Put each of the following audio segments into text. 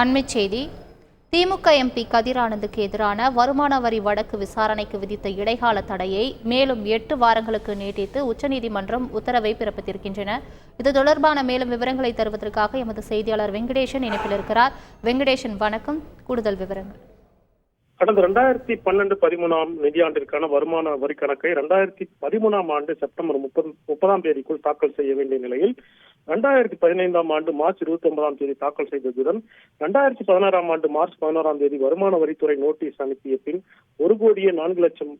அண்மைச் செய்தி. திமுக எம்பி கதிர் ஆனந்துக்கு எதிரான வருமான வரி வழக்கு விசாரணைக்கு விதித்த இடைக்கால தடையை மேலும் எட்டு வாரங்களுக்கு நீட்டித்து உச்சநீதிமன்றம் உத்தரவை பிறப்பித்திருக்கின்றன. இது தொடர்பான மேலும் விவரங்களை தருவதற்காக எமது செய்தியாளர் வெங்கடேசன் இணைப்பில் இருக்கிறார். வெங்கடேசன் வணக்கம். கூடுதல் விவரங்கள். கடந்த ரெண்டாயிரத்தி பன்னெண்டு பதிமூணாம் நிதியாண்டிற்கான வருமான வரி கணக்கை இரண்டாயிரத்தி பதிமூணாம் ஆண்டு செப்டம்பர் முப்பது முப்பதாம் தேதிக்குள் தாக்கல் செய்ய வேண்டிய நிலையில் ரெண்டாயிரத்தி பதினைந்தாம் ஆண்டு மார்ச் இருபத்தி ஒன்பதாம் தேதி தாக்கல் செய்ததுடன் ரெண்டாயிரத்தி பதினாறாம் ஆண்டு மார்ச் பதினோராம் தேதி வருமான வரித்துறை நோட்டீஸ் அனுப்பிய பின் ஒரு கோடியே நான்கு லட்சம்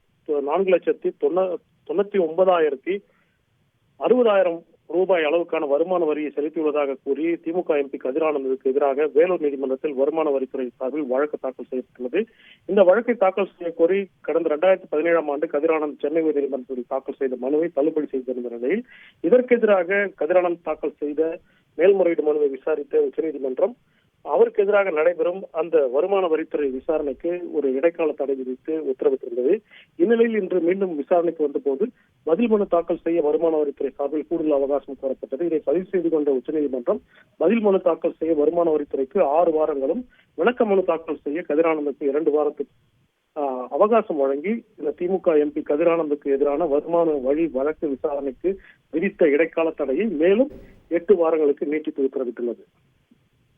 நான்கு லட்சத்தி தொண்ணூ தொண்ணூத்தி ஒன்பதாயிரத்தி அறுபதாயிரம் ரூபாய் அளவுக்கான வருமான வரியை செலுத்தியுள்ளதாக கூறி திமுக எம்பி கதிரானந்தருக்கு எதிராக வேலூர் நீதிமன்றத்தில் வருமான வரித்துறை சார்பில் வழக்கு தாக்கல் செய்யப்பட்டுள்ளது. இந்த வழக்கை தாக்கல் செய்ய கோரி கடந்த இரண்டாயிரத்தி பதினேழாம் ஆண்டு கதிரானந்த் சென்னை உயர்நீதிமன்றத்தில் தாக்கல் செய்த மனுவை தள்ளுபடி செய்திருந்த நிலையில் இதற்கு எதிராக கதிரானந்த் தாக்கல் செய்த மேல்முறையீடு மனுவை விசாரித்த உச்சநீதிமன்றம் அவருக்கு எதிராக நடைபெறும் அந்த வருமான வரித்துறை விசாரணைக்கு ஒரு இடைக்கால தடை விதித்து உத்தரவிட்டிருந்தது. இந்நிலையில் இன்று மீண்டும் விசாரணைக்கு வந்தபோது பதில் மனு தாக்கல் செய்ய வருமான வரித்துறை சார்பில் கூடுதல் அவகாசம் கோரப்பட்டது. இதை பதிவு செய்து கொண்ட உச்சநீதிமன்றம் பதில் மனு தாக்கல் செய்ய வருமான வரித்துறைக்கு ஆறு வாரங்களும் விளக்க மனு தாக்கல் செய்ய கதிரானந்துக்கு இரண்டு வாரத்துக்கு ஆஹ், அவகாசம் வழங்கி இந்த திமுக எம்பி கதிரானந்துக்கு எதிரான வருமான வழி வழக்கு விசாரணைக்கு விதித்த இடைக்கால தடையை மேலும் எட்டு வாரங்களுக்கு நீட்டித்து உத்தரவிட்டுள்ளது.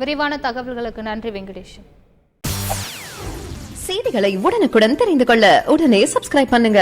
விரிவான தகவல்களுக்கு நன்றி வெங்கடேஷ். செய்திகளை உடனுக்குடன் தெரிந்து கொள்ள உடனே சப்ஸ்கிரைப் பண்ணுங்க.